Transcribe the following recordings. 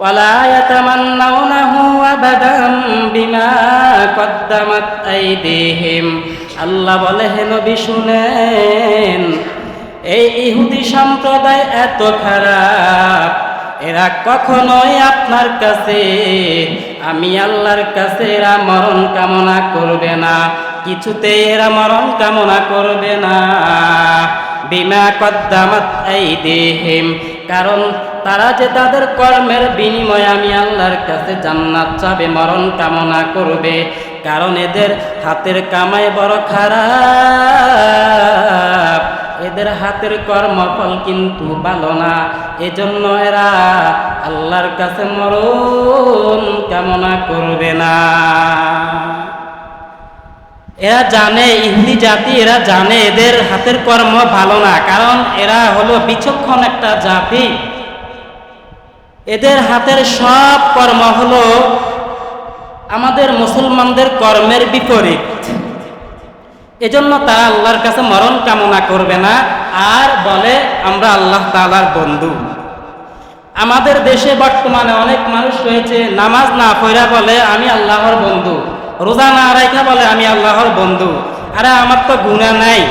ولا يتمنونه أبدا بما قدمت أيديهم আল্লাহ বলে হে নবী শুনেন এই ইহুদি সম্প্রদায় এত খারাপ এরা কখনোই আপনার কাছে আমি আল্লাহর কাছে এরা মরণ কামনা করবে না কিছুতেই এরা মরণ কামনা করবে না বিমা কদ্দামাত আইদিহিম কারণ তারা যে তাদের কর্মের বিনিময়ে আমি আল্লাহর কাছে জান্নাত চাবে, মরণ কামনা করবে, কারণ এদের হাতের কামাই বড় খারাপ। এদের হাতের কর্মফল কিন্তু ভালো না। এজন্য এরা আল্লাহর কাছে মরণ কামনা করবে না। এরা জানে, ইহুদি জাতি, এরা জানে এদের হাতের কর্ম ভালো না, কারণ এরা হলো বিচক্ষণ একটা জাতি। এদের হাতের সব কর্ম হলো আমাদের মুসলমানদের কর্মের বিপরীত। এজন্য তারা আল্লাহর কাছে মরণ কামনা করবে না, আর বলে, আমরা আল্লাহ তালার বন্ধু। আমাদের দেশে বর্তমানে অনেক মানুষ রয়েছে, নামাজ না পড়া বলে, আমি আল্লাহর বন্ধু। রোজা না রাখা বলে, আমি আল্লাহর বন্ধু। আরে, আমার তো গুণা নাই।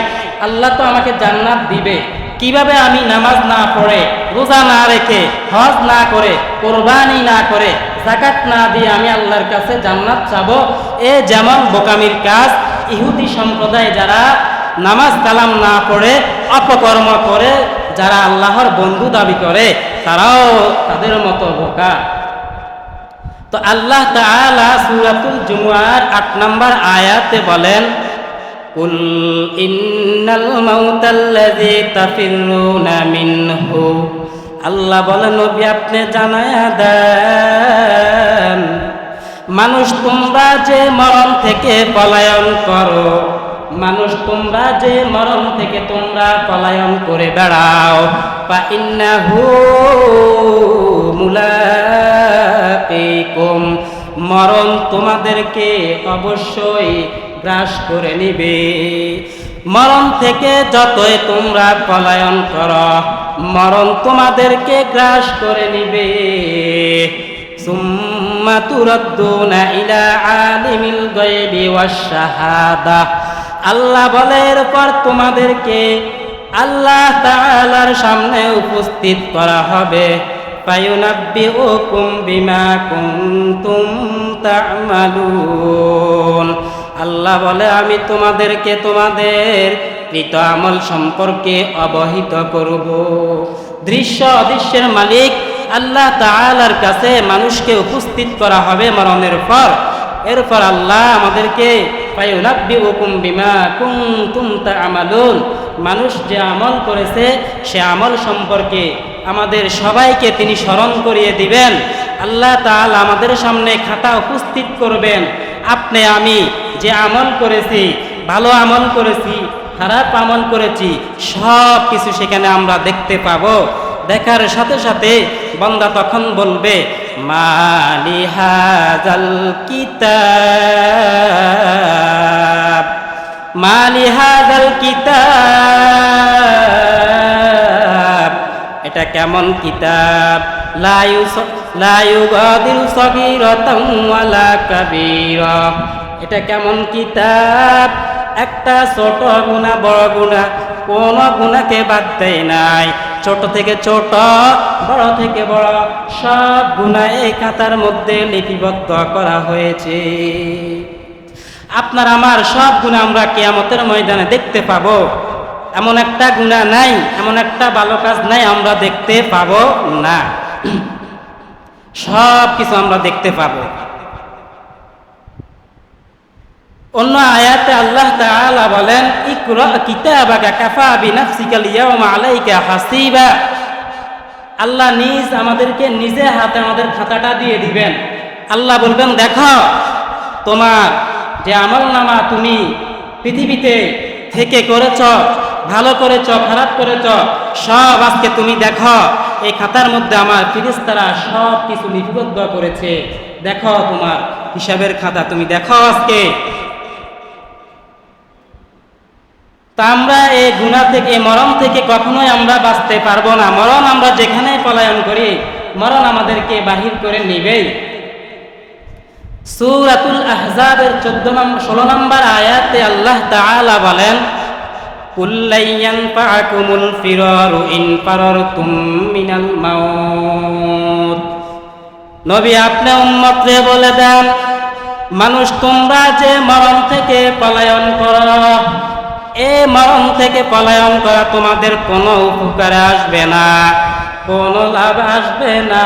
আল্লাহ তো আমাকে জান্নাত দিবে। কীভাবে আমি নামাজ না পড়ে, রোজা না রেখে, হজ না করে, কোরবানি না করে জাকাত না দিয়ে আমি আল্লাহর কাছে জান্নাত চাবো? এ যেমন বোকামির কাজ, ইহুদি সম্প্রদায় যারা নামাজ কালাম না পড়ে, অপকর্ম করে, যারা আল্লাহর বন্ধু দাবি করে, তারাও তাদের মতো বোকা। তো আল্লাহ তাআলা সূরাতুল জুমুয়ার 8 নম্বর আয়াতে বলেন কুল ইন্নাল মাউতাল্লাযী তাফিরুনা মিনহু আল্লাহ বলেন, নবী আপনি জানায়া দেন, মানুষ তোমরা যে মরণ থেকে পলায়ন করো, মানুষ তোমরা যে মরণ থেকে তোমরা পলায়ন করে বেড়াও বা ইন্নাহু মুলাকিকুম মরণ তোমাদেরকে অবশ্যই গ্রাস করে নিবে। মরণ থেকে যতই তোমরা পলায়ন কর, মরণ তোমাদেরকে গ্রাস করে নিবে। সুম্মা তুরদ্দুনা ইলা আলিমিল গায়বি ওয়াশ আল্লাহ বলে, এরপর তোমাদেরকে আল্লাহ তাআলার সামনে উপস্থিত করা হবে। ফায়ুনাব্বিউকুম বিমা কুনতুম তা'মালুন আল্লাহ বলে, আমি তোমাদেরকে তোমাদের কৃত আমল সম্পর্কে অবহিত করব। দৃশ্য অদৃশ্যের মালিক আল্লাহ তাআলার কাছে মানুষকে উপস্থিত করা হবে মরণের পর। এরপর আল্লাহ আমাদেরকে মানুষ যে আমল করেছে, সে আমল সম্পর্কে আমাদের সবাইকে তিনি স্মরণ করিয়ে দিবেন। আল্লাহ তাল আমাদের সামনে খাতা উপস্থিত করবেন। আপনি, আমি যে আমল করেছি, ভালো আমল করেছি, খারাপ আমল করেছি, সব কিছু সেখানে আমরা দেখতে পাবো। দেখার সাথে সাথে বন্দা তখন বলবে মালি হাজাল কিতাব মালি হাজাল কিতাব। এটা কেমন কিতাব? লায়ু লায়ু গদিল সগীরতাম ওয়ালা কাবীরা। এটা কেমন কিতাব? একটা ছোট গুণা, বড় গুণা, কোন গুণাকে বাদ দেয় নাই। ছোট থেকে ছোট, বড় থেকে বড়, সব গুণা এই খাতার মধ্যে লিপিবদ্ধ করা হয়েছে। আপনার আমার সব গুণা আমরা কেয়ামতের ময়দানে দেখতে পাবো। এমন একটা গুণা নাই, এমন একটা ভালো কাজ নাই আমরা দেখতে পাবো না। সব কিছু আমরা দেখতে পাবো। অন্য আয়াতে আল্লাহ তাআলা বলেন, ইকরা কিতাবাকা কাফা বিনাফসিকাল ইয়াওমা আলাইকা হাসিবা। আল্লাহ নিজ আমাদেরকে নিজে হাতে আমাদের খাতাটা দিয়ে দিবেন। আল্লাহ বলবেন, দেখো, তোমার যে আমল নামা তুমি পৃথিবীতে থেকে করেছ, ভালো করেছ, খারাপ করেছ, সব আজকে তুমি দেখো। এই খাতার মধ্যে আমার ফিরিস্তারা সব কিছু লিপিবদ্ধ করেছে। দেখো তোমার হিসাবের খাতা তুমি দেখো আজকে। তা আমরা এই গুণা থেকে এই মরণ থেকে কখনোই আমরা বাঁচতে পারব না। মরণ আমরা যেখানে পলায়ন করি, মরণ আমাদেরকে বাহির করে নিবেই সূরাতুল আহজাবের 14 নম্বর 16 নম্বর আয়াতে আল্লাহ তাআলা বলেন, কুল লাই ইয়ানফাকুমুল ফিরারু ইন ফারারতুম মিনাল মাউত। নবী আপনি উম্মতরে বলে দেন, মানুষ, তোমরা যে মরণ থেকে পলায়ন করো এ মরণ থেকে পলায়ন করা তোমাদের কোনো উপকারে আসবে না, কোনো লাভ আসবে না।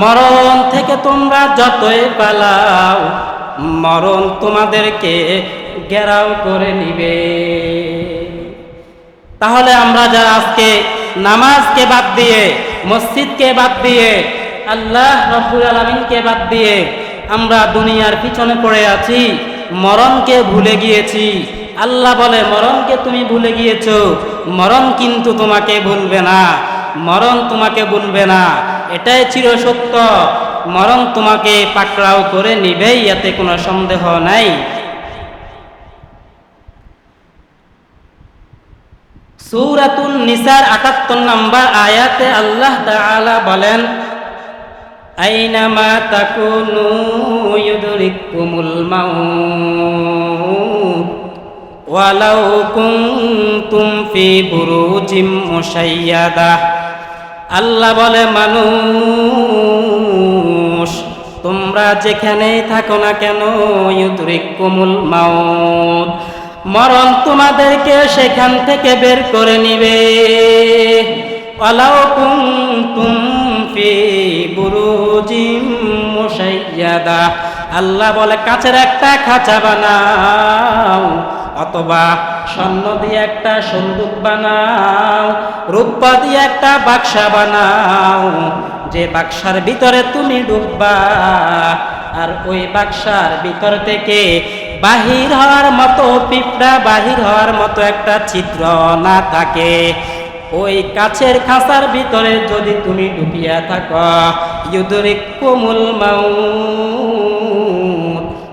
মরণ থেকে তোমরা যতই পালাও, মরণ তোমাদেরকে ঘেরাও করে নিবে। তাহলে আমরা যারা আজকে নামাজকে বাদ দিয়ে, মসজিদকে বাদ দিয়ে, আল্লাহ রব্বুল আলমিনকে বাদ দিয়ে আমরা দুনিয়ার পিছনে পড়ে আছি, মরণকে ভুলে গিয়েছি আল্লাহ বলে, মরণকে তুমি ভুলে গিয়েছ। মরণ কিন্তু তোমাকে ভুলবে না। মরণ তোমাকে ভুলবে না। এটাই চির সত্য। মরণ তোমাকে পাকড়াও করে নিবেই, এতে কোনো সন্দেহ নাই। সূরাতুন নিসার 78 নম্বর আয়াতে আল্লাহ তাআলা বলেন আইনামা তাকুনু ইউদরিকুমুল মাউত। ওয়ালাউ কুনতুম ফি বুরুজিম মুশাইয়াদা। আল্লাহ বলে, মানুষ, তোমরা যেখানেই থাকো না কেন ইউদরিকুমুল মাউত। মরণ তোমাদেরকে সেখান থেকে বের করে নিবে। আল্লাহ বলে, কাছের একটা খাঁচা বানাও। অথবা স্বর্ণ দিয়ে একটা সন্দুক বানাও, রূপা দিয়ে একটা বাক্সা বানাও, যে বাক্সার ভিতরে তুমি ডুববা আর ওই বাক্সার ভিতর থেকে বাহির হওয়ার মতো পিঁপড়া, বাহির হওয়ার মতো একটা ছিদ্র না থাকে। ওই কাছের খাঁচার ভিতরে যদি তুমি ঢুকিয়া থাকো ইউদরিক কোমল মাউ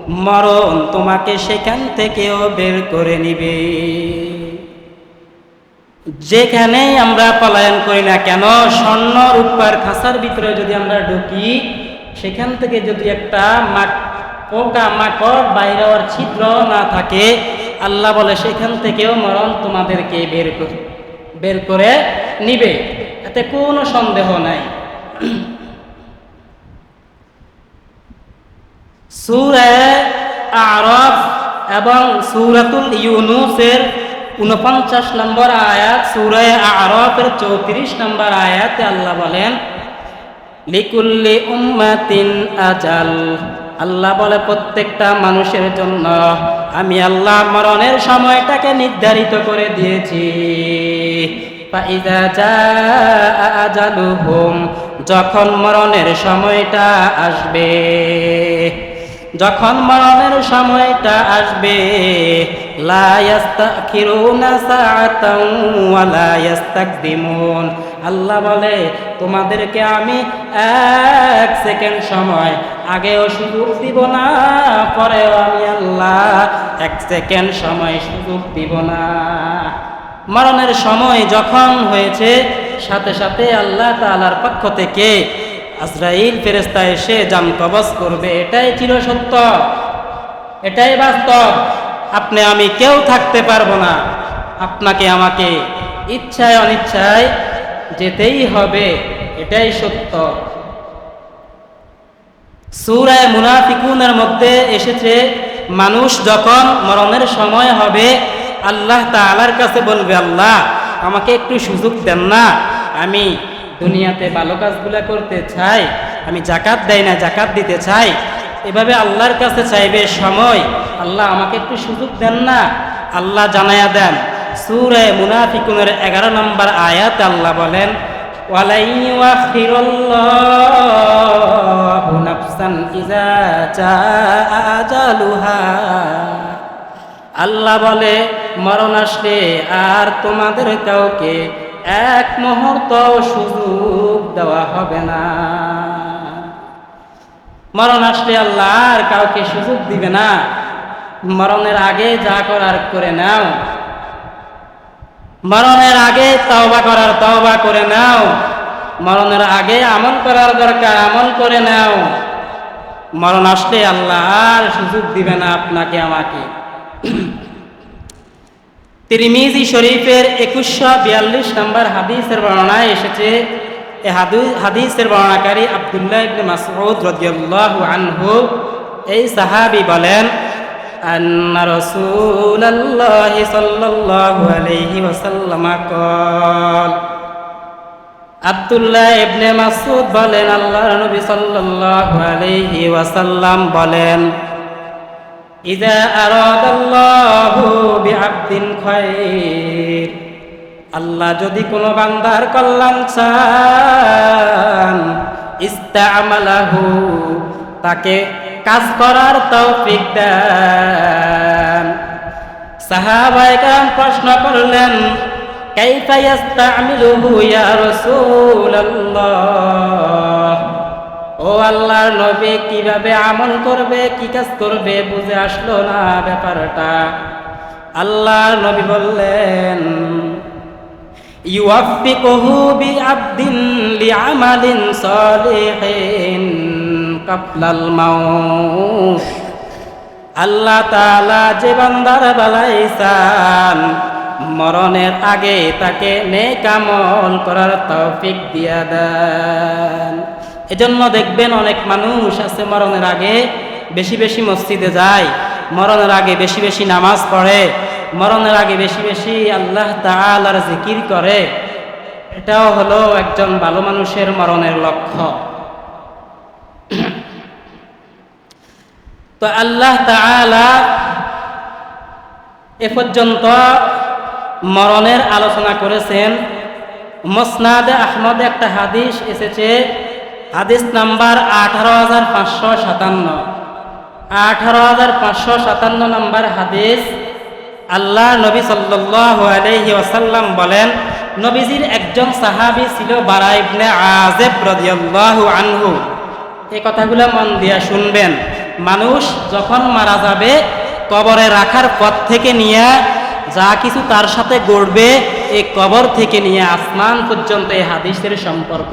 মরণ তোমাকে সেখান থেকেও বের করে নিবে। যেখানেই আমরা পলায়ন করি না কেন, স্বর্ণ রূপার খাঁচার ভিতরে যদি আমরা ঢুকি, সেখান থেকে যদি একটা পোকা মাকড় বাইরে ছিদ্র না থাকে, আল্লাহ বলে সেখান থেকেও মরণ তোমাদেরকে বের করে বের করে নিবে। এতে কোনো সন্দেহ নাই। সুরে আরফ এবং সুরাতুল ইউনুসের উনপঞ্চাশ নম্বর আয়াত, সুরে আরফের চৌত্রিশ নম্বর আয়াতে আল্লাহ বলেন, লিকুল্লি উম্মাতিন আজাল। আল্লাহ বলে, প্রত্যেকটা মানুষের জন্য আমি আল্লাহ মরণের সময়টাকে নির্ধারিত করে দিয়েছি। যখন মরণের সময়টা আসবে। যখন মরণের সময়টা আসবে আল্লাহ বলে, তোমাদেরকে আমি এক সেকেন্ড সময় আগেও সুযোগ দিব না, পরেও আমি আল্লাহ এক সেকেন্ড সময় সুযোগ দিব না। মরণের সময় যখন হয়েছে, সাথে সাথে আল্লাহ তাআলার পক্ষ থেকে আজরাইল ফেরেস্তা এসে জাম কবজ করবে, এটাই চির সত্য। এটাই বাস্তব। আপনি, আমি কেউ থাকতে পারব না। আপনাকে আমাকে ইচ্ছায়, অনিচ্ছায় যেতেই হবে, এটাই সত্য। সুরায় মুনাফিকুনের মধ্যে এসেছে, মানুষ যখন মরণের সময় হবে, আল্লাহ তাআলার কাছে বলবে, আল্লাহ, আমাকে একটু সুযোগ দেন না। আমি দুনিয়াতে ভালো কাজগুলো করতে চাই আমি জাকাত দেয় না জাকাত দিতে চাই। এভাবে আল্লাহর কাছে চাইবে সময়। আল্লাহ আমাকে একটু সুযোগ দেন না। আল্লাহ জানায়া দেন, সুরে মুনাফিকুনের এগারো নম্বর আয়াত আল্লাহ বলেন আল্লাহ বলে, মরণ আসলে আর তোমাদের কাউকে এক মুহূর্ত সুযোগ দেওয়া হবে না। মরণ আসলে আল্লাহ আর কাউকে সুযোগ দিবে না। মরণের আগে যা করার করে নাও। মরণের আগে তওবা করার তওবা করে নাও। মরণের আগে আমল করার দরকার আমল করে নাও। মরণ আসলে আল্লাহ আর সুযোগ দিবে না আপনাকে, আমাকে। তিরমিজি শরীফের একুশশো বিয়াল্লিশ নম্বর হাদিসের বর্ণনায় এসেছে এ হাদু- হাদিসের বর্ণনাকারী আব্দুল্লাহ ইবনে মাসউদ রাদিয়াল্লাহু আনহু এই সাহাবী বলেন أن رسول الله صلى الله عليه وسلم قال আব্দুল্লাহ ইবনে মাসউদ বলেন আল্লাহর নবী সাল্লাল্লাহু আলাইহি ওয়াসাল্লাম বলেন খায়র আল্লাহ যদি কোনো বান্দার কল্যাণ চান ইস্তামালাহু তাকে কাজ করার তৌফিক দেন। সাহাবায়ে কেরাম প্রশ্ন করলেন, কাইফা ইস্তামিলুহু ইয়া রাসূলুল্লাহ? ও আল্লাহর নবী, কীভাবে আমল করবে, কি কাজ করবে, বুঝে আসলো না ব্যাপারটা। আল্লাহর নবী বললেন ইউয়াফিকুহু বিআবদিন লিআমালিন সালিহিন কাবলাল মাউত। আল্লাহ তাআলা যে বান্দার বালাই চান, মরণের আগে তাকে নেক আমল করার তৌফিক দিয়া দেন। এজন্য দেখবেন অনেক মানুষ আছে মরণের আগে বেশি বেশি মসজিদে যায়, মরণের আগে বেশি বেশি নামাজ পড়ে, মরণের আগে বেশি বেশি আল্লাহ তাআলার জিকির করে। এটাও হলো একজন ভালো মানুষের মরণের লক্ষ্য। তো আল্লাহ এ পর্যন্ত মরণের আলোচনা করেছেন। মসনাদে আহমদ একটা হাদিস এসেছে হাদিস নাম্বার আঠারো হাজার পাঁচশো সাতান্ন। আঠারো হাজার পাঁচশো সাতান্ন নম্বর হাদিস আল্লাহ নবী সাল্লাল্লাহু আলাইহি ওয়াসাল্লাম বলেন, নবীজির একজন সাহাবি ছিল বারা ইবনে আজেব রাদিয়াল্লাহু আনহু। এই কথাগুলো মন দিয়া শুনবেন। মানুষ যখন মারা যাবে, কবরে রাখার পথ থেকে নিয়ে যা কিছু তার সাথে গড়বে এই কবর থেকে নিয়ে আসমান পর্যন্ত এই হাদিসের সম্পর্ক।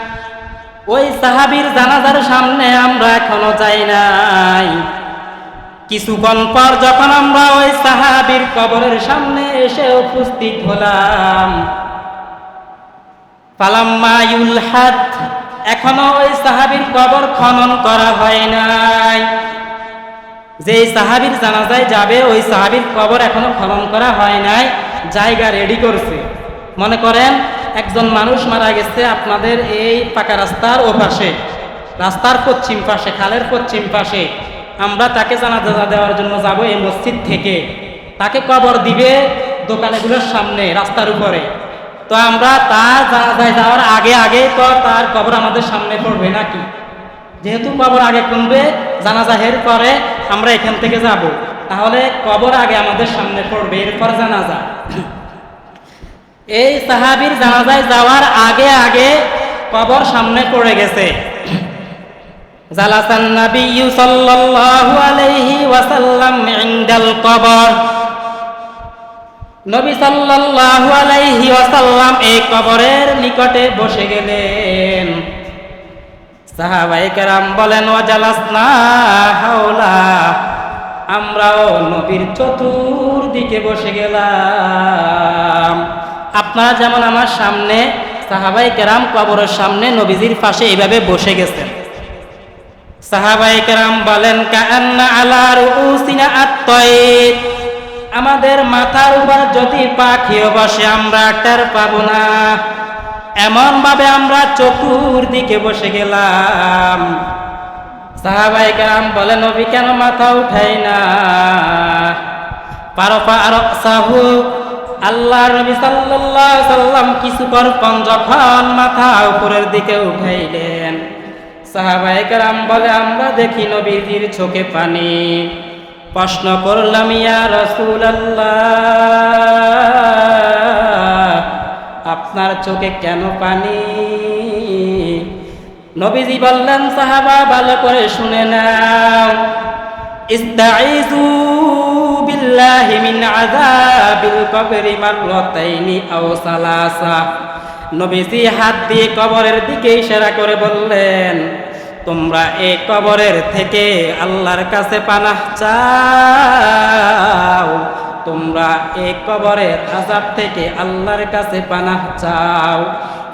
ওই সাহাবীর জানাজার সামনে আমরা এখনও যাই নাই। কিছুক্ষণ পর যখন আমরা ওই সাহাবীর কবরের সামনে এসে উপস্থিত হলাম পালাম্মা ইউলহাদ, এখনও ওই সাহাবীর কবর খনন করা হয় নাই। যে সাহাবীর জানাজায় যাবে, ওই সাহাবীর কবর এখনও খনন করা হয় নাই, জায়গা রেডি করছে। মনে করেন একজন মানুষ মারা গেছে আপনাদের এই পাকা রাস্তার ও পাশে রাস্তার পশ্চিম পাশে, খালের পশ্চিম পাশে। আমরা তাকে জানাজা দেওয়ার জন্য যাব এই মসজিদ থেকে। তাকে কবর দিবে দোকানেগুলোর সামনে, রাস্তার উপরে। তো আমরা তার জানাজায় যাওয়ার আগে আগে তো তার কবর আমাদের সামনে পড়বে নাকি? যেহেতু কবর আগে কমবে জানাজা হের পরে আমরা এখান থেকে যাব। তাহলে কবর আগে আমাদের সামনে পড়বে, এরপর জানাজা। এই সাহাবীর জানাজায় যাওয়ার আগে আগে কবর সামনে পড়ে গেছে। ওয়াসাল্লাম নবী সাল্লাল্লাহু কবরের নিকটে বসে গেলেন। সাহাবাই বলেন, ও হাওলা, আমরাও নবীর চতুর্দিকে বসে গেলাম। আপনারা যেমন আমার সামনে সাহাবাই কেরাম কবরের সামনে নবীজির পাশে এইভাবে বসে গেছেন। সাহাবাই কেরাম বলেন আলা আমাদের মাথার উপর যদি পাখিও বসে, আমরা টের পাবো না। এমন ভাবে আমরা চতুর্দিকে বসে গেলাম। সাহাবাই কেরাম বলে নবী কেন মাথা উঠাই না? পারফা আর সাহু আল্লাহ নবী সাল্লাল্লাহু সাল্লাম কিছু পর যখন মাথা উপরের দিকে উঠাইলেন, সাহাবায়ে কেরাম বলে, আমরা দেখি নবীজির চোখে পানি। প্রশ্ন করলাম, ইয়া রাসূলুল্লাহ, আপনার চোখে কেন পানি? নবীজি বললেন, সাহাবা, ভালো করে শুনে নাও। ইস্তাইযু বিল্লাহি মিন আযাবিল কবরি মাররাতাইনি আও সালাসা নবীজি হাত দিয়ে কবরের দিকে ইশারা করে বললেন, তোমরা এই কবরের থেকে আল্লাহর কাছে পানাহ চাও। তোমরা এই কবরের আজাব থেকে আল্লাহর কাছে পানাহ চাও।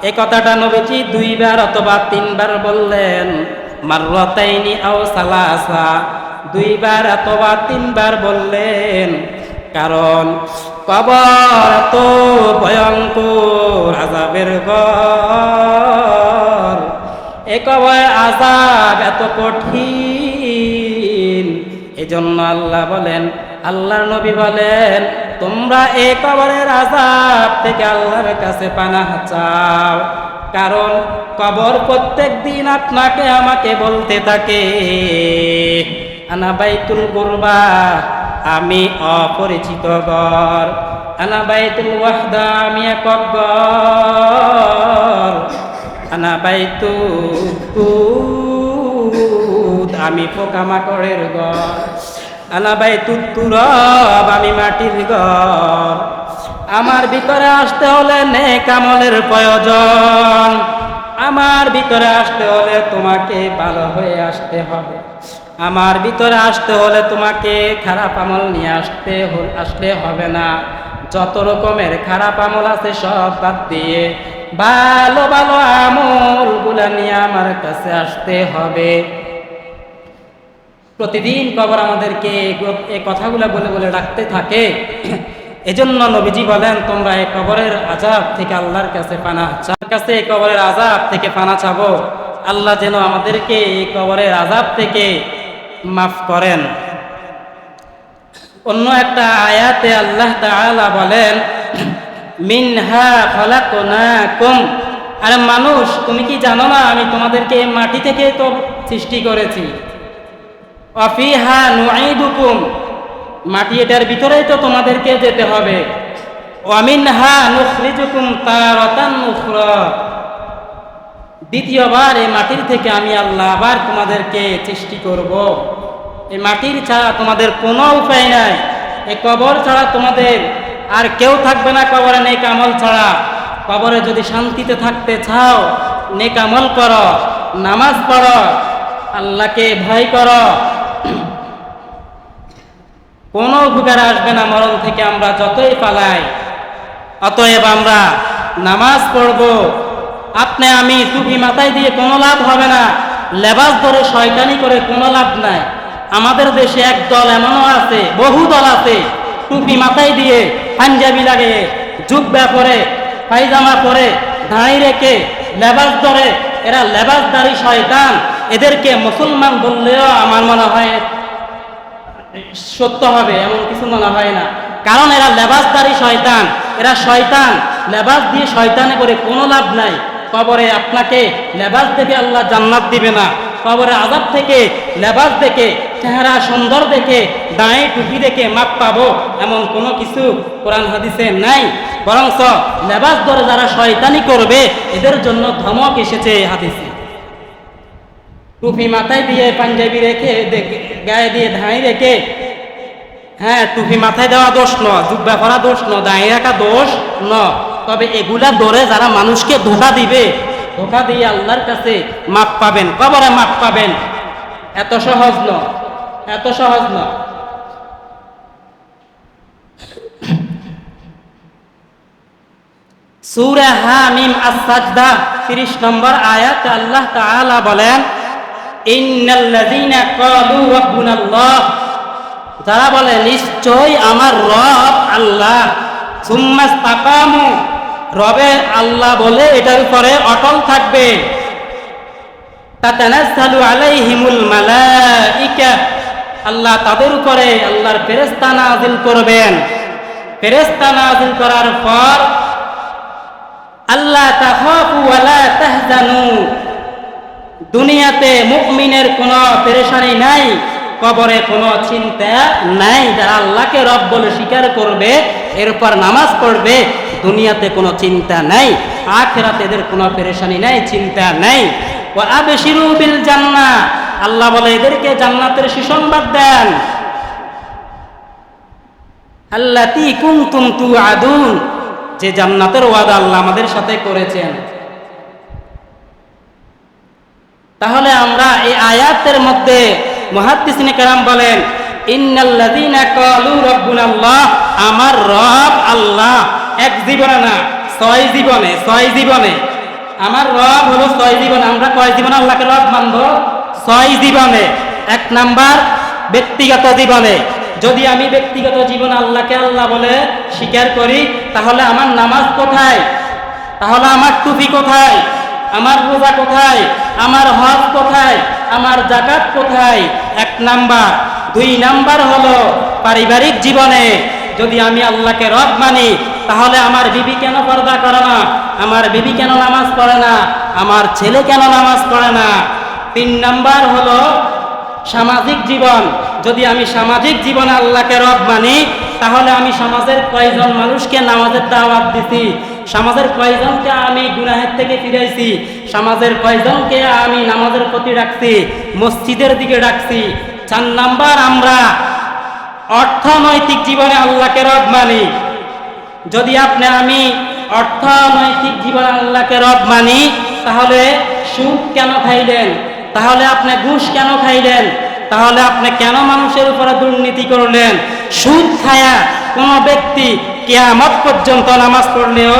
এ কথাটা নবীজি দুইবার অথবা তিনবার বললেন, মাররাতাইনি আও সালাসা। দুইবার অথবা তিনবার বললেন, কারণ কবর তো ভয়ঙ্কর আজাবের ঘর। এ কবর আজাব এত কঠিন। এজন্য আল্লাহ বলেন আল্লাহ নবী বলেন, তোমরা এ কবরের আজাব থেকে আল্লাহর কাছে পানাহ চাও। কারণ কবর প্রত্যেক দিন আপনাকে আমাকে বলতে থাকে। আনা বাইতুল গুরবা, আমি অপরিচিত গর আনা বাইতুল ওয়াহদা, আমি একক গর আনা বাইতু আমি পোকামাকড়ের ঘর। আনা বাইতু তুরব, আমি মাটির ঘর। আমার ভিতরে আসতে হলে নেক আমলের প্রয়োজন। আমার ভিতরে আসতে হলে তোমাকে ভালো হয়ে আসতে হবে। আমার ভিতরে আসতে হলে তোমাকে খারাপ আমল নিয়ে আসতে আসলে হবে না। যত রকমের খারাপ আমল আছে সব বাদ দিয়ে ভালো ভালো আমলগুলা নিয়ে আমার কাছে আসতে হবে। প্রতিদিন কবর আমাদেরকে এই কথাগুলো বলে বলে রাখতে থাকে। এজন্য নবীজি বলেন, তোমরা এই কবরের আজাব থেকে আল্লাহর কাছে পানা চার কাছে এই কবরের আজাব থেকে পানা চাবো? আল্লাহ যেন আমাদেরকে এই কবরের আজাব থেকে মাফ করেন। অন্য একটা আয়াতে আল্লাহ তাআলা বলেন, মিনহা খলাকনাকুম। আরে মানুষ, তুমি কি জানো না আমি তোমাদেরকে মাটি থেকে তো সৃষ্টি করেছি? অফিহা নুআইদুকুম মাটি এটার ভিতরেই তো তোমাদেরকে যেতে হবে। ওয়ামিনহা নুখরিজুকুম তারাতান উখরা। দ্বিতীয়বার এই মাটির থেকে আমি আল্লাহ আবার তোমাদেরকে সৃষ্টি করব। এই মাটির ছাড়া তোমাদের কোনো উপায় নাই। এই কবর ছাড়া তোমাদের আর কেউ থাকবে না কবরে, নেক আমল ছাড়া। কবরে যদি শান্তিতে থাকতে চাও, নেক আমল করো, নামাজ পড়ো, আল্লাহকে ভয় করো। কোনো উপকার আসবে না মরণ থেকে আমরা যতই পালাই, অতএব আমরা নামাজ পড়ব। আপনি আমি টুপি মাথায় দিয়ে কোনো লাভ হবে না। লেবাস ধরে শয়তানি করে কোনো লাভ নাই। আমাদের দেশে এক দল এমনও আছে, বহু দল আছে, টুপি মাথায় দিয়ে পাঞ্জাবি লাগে, জুব্বা পরে, পায়জামা পরে দাঁড়িয়ে রেখে লেবাস ধরে। এরা লেবাসদারি শয়তান। এদেরকে মুসলমান বললেও আমার মনে হয় সত্য হবে, এমন কিছু মনে হয় না। কারণ এরা লেবাসদারি শয়তান। এরা শয়তান। লেবাস দিয়ে শয়তানে করে কোনো লাভ নাই। কবরে আপনাকে লেবাস দেখে আল্লাহ জান্নাত দিবে না। কবরে আজাব থেকে লেবাস দেখে, চেহারা সুন্দর দেখে, দাঁড়ে টুপি দেখে মাপ পাবো এমন কোনো কিছু কোরআন হাদিসে নাই। বরঞ্চ লেবাস ধরে যারা শয়তানি করবে, এদের জন্য ধমক এসেছে হাদিসে। টুপি মাথায় দিয়ে পাঞ্জাবি রেখে গায়ে দিয়ে ধাঁই রেখে হ্যাঁ টুপি মাথায় দেওয়া দোষ ন জুব্বা করা দোষ ন দাঁড়িয়ে রাখা দোষ ন তবে এগুলা ধরে যারা মানুষকে ধোকা দিবে, ধোকা দিয়ে আল্লাহর কাছে মাপ পাবেন। কবরে মাপ পাবেন। এত সহজ ন, এত সহজ ন। সূরা হামিম আস-সাজদা 30 নম্বর আয়াত, আল্লাহ যারা বলে নিশ্চয় আমার রব আল্লাহ। রবে আল্লাহ বলে এটার উপরে অটল থাকবে। আল্লাহ তাদের উপরে আল্লাহর ফেরেশতা নাযিল করবেন। ফেরেস্তা নাজিল করার পর আল্লাহ তাহজানু। দুনিয়াতে মুকমিনের কোনো পেরেশানি নাই। কবরে কোনো চিন্তা নাই, যারা আল্লাহকে রব বলে স্বীকার করবে এরপর নামাজ পড়বে, দুনিয়াতে কোনো চিন্তা নাই, আখেরাতে এদের কোনো পেরেশানি নাই, চিন্তা নাই। ও জান্নাহ, আল্লাহ বলে এদেরকে জান্নাতের সুসংবাদ দেন। আল্লাতি কুনতুম তুআদুন, যে জান্নাতের ওয়াদা আল্লাহ আমাদের সাথে করেছেন। তাহলে আমরা এই আয়াতের মধ্যে মুহাদ্দিসিনে কেরাম বলেন, ইন্নাল্লাযীনা ক্বালু রাব্বুনাল্লাহ, আমার রব আল্লাহ এক জীবনে না, ছয় জীবনে ছয় জীবনে। আমার রব হলো ছয় জীবনে, আমরা কয় জীবনে আল্লাহকে রব মানব? ছয় জীবনে। এক নাম্বার, ব্যক্তিগত জীবনে। যদি আমি ব্যক্তিগত জীবনে আল্লাহকে আল্লাহ বলে স্বীকার করি, তাহলে আমার নামাজ কোথায়? তাহলে আমার টুপি কোথায়? আমার রোজা কোথায়? আমার হজ কোথায়? আমার জাকাত কোথায়? এক নাম্বার। দুই নাম্বার হলো পারিবারিক জীবনে যদি আমি আল্লাহকে রব মানি, তাহলে আমার বিবি কেন পর্দা করে না? আমার বিবি কেন নামাজ পড়ে না? আমার ছেলে কেন নামাজ পড়ে না? তিন নাম্বার হলো সামাজিক জীবন। যদি আমি সামাজিক জীবনে আল্লাহকে রব মানি, তাহলে আমি সমাজের কয়জন মানুষকে নামাজের দাওয়াত দিছি? সমাজের কয়জনকে আমি গুনাহের থেকে ফিরাইছি? সমাজের কয়জনকে আমি নামাজের প্রতি রাখছি, মসজিদের দিকে রাখছি? চার নাম্বার আমরা অর্থনৈতিক জীবনে আল্লাহকে রব মানি। যদি আপনি আমি অর্থনৈতিক জীবনে আল্লাহকে রব মানি, তাহলে সুখ কেন খাইলেন? তাহলে আপনি ঘুষ কেন খাইলেন? তাহলে আপনি কেন মানুষের উপরে দুর্নীতি করলেন? সুদ খায়া কোন ব্যক্তি কেয়ামত পর্যন্ত নামাজ পড়লেও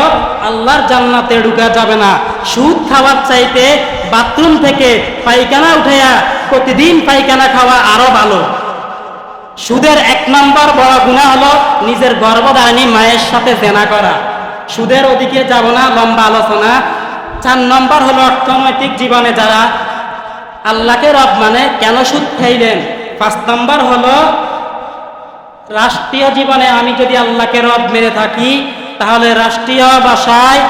আল্লাহর জান্নাতে ঢুকা যাবে না। সুদ খাওয়ার চাইতে বাথরুম থেকে পায়খানা উঠাইয়া প্রতিদিন পায়খানা খাওয়া আরও ভালো। সুদের এক নম্বর বড় গুণা হলো নিজের গর্ভধারণী মায়ের সাথে জেনা করা। সুদের ওদিকে যাব না, লম্বা আলোচনা। চার নম্বর হলো অর্থনৈতিক জীবনে যারা আল্লাহকে রব মানে কেন সুদ খাইলেন? পাঁচ নম্বর হলো, রাষ্ট্রীয় জীবনে আমি যদি আল্লাহকে রব মেরে থাকি, তাহলে রাষ্ট্রীয় ভাষায়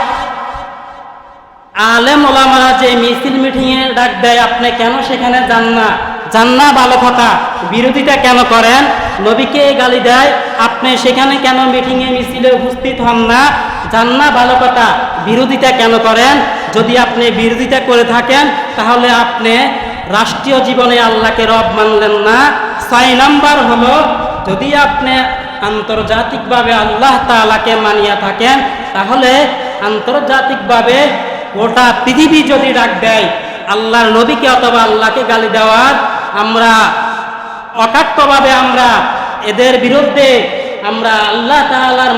আলেম ওলামারা যে মিছিল মিটিংয়ে ডাক দেয়, আপনি কেন সেখানে যান না? যান না ভালো কথা। বিরোধিতা কেন করেন? নবীকে গালি দেয়, আপনি সেখানে কেন মিটিংয়ে মিছিলে উপস্থিত হন না? যান না ভালো কথা। বিরোধিতা কেন করেন? যদি আপনি বিরোধিতা করে থাকেন, তাহলে আপনি রাষ্ট্রীয় জীবনে আল্লাহকে রব মানলেন না। ছয় নাম্বার হলো, যদি আপনি আন্তর্জাতিকভাবে আল্লাহ তাআলাকে মানিয়া থাকেন, তাহলে আন্তর্জাতিকভাবে গোটা পৃথিবী যদি ডাক দেয়, আল্লাহর নবীকে অথবা আল্লাহকে গালি দেওয়ার, আমরা অকাট্যভাবে আমরা এদের বিরুদ্ধে আমরা আল্লাহ তাআলার,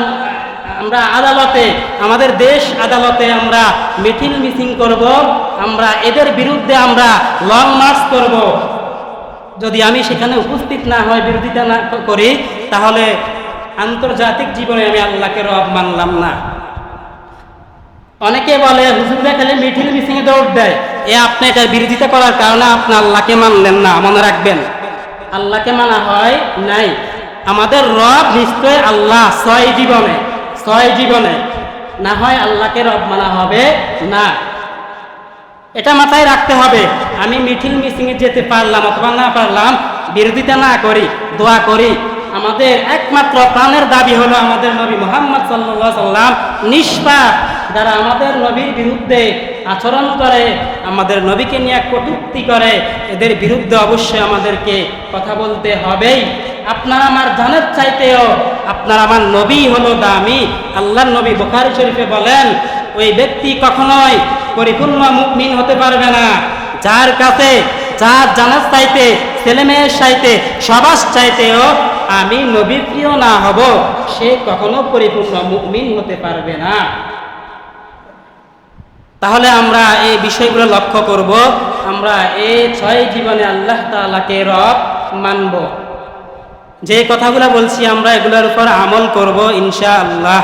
আমরা আদালতে, আমাদের দেশ আদালতে আমরা মিছিল মিটিং করব। আমরা এদের বিরুদ্ধে আমরা লং মার্চ করব। যদি আমি সেখানে উপস্থিত না হয়, বিরোধিতা না করি, তাহলে আন্তর্জাতিক জীবনে আমি আল্লাহকে রব মানলাম না। অনেকে বলে, হুজুররা খালি মিঠিল মিসিংয়ে দৌড় দেয়। এ আপনি এটার বিরোধিতা করার কারণে আপনি আল্লাহকে মানলেন না, মনে রাখবেন। আল্লাহকে মানা হয় নাই। আমাদের রব নিশ্চয় আল্লাহ ছয় জীবনে ছয় জীবনে। না হয় আল্লাহকে রব মানা হবে না। এটা মাথায় রাখতে হবে। আমি মিঠিল মিসিংয়ে যেতে পারলাম অথবা না পারলাম, বিরোধিতা না করি, দোয়া করি। আমাদের একমাত্র প্রাণের দাবি হলো আমাদের নবী মোহাম্মদ সাল্লাহ সাল্লাম নিষ্পাপ। যারা আমাদের নবীর বিরুদ্ধে আচরণ করে, আমাদের নবীকে নিয়ে কটুক্তি করে, এদের বিরুদ্ধে অবশ্যই আমাদেরকে কথা বলতে হবেই। আপনার আমার জানের চাইতেও, আপনার আমার নবী হলো দামি। আল্লাহর নবী বুখারী শরীফে বলেন ওই ব্যক্তি কখনোই পরিপূর্ণ মুকমিন হতে পারবে না। যার কাছে যার জানার চাইতে, ছেলে মেয়ের চাইতে সবার চাইতেও আমি নবীর প্রিয় না হব, সে কখনো পরিপূর্ণ মুকমিন হতে পারবে না। তাহলে আমরা এই বিষয়গুলো লক্ষ্য করব। আমরা এই ছয় জীবনে আল্লাহ তাআলাকে রব মানব। যে কথাগুলো বলছি আমরা এগুলোর উপর আমল করব ইনশা আল্লাহ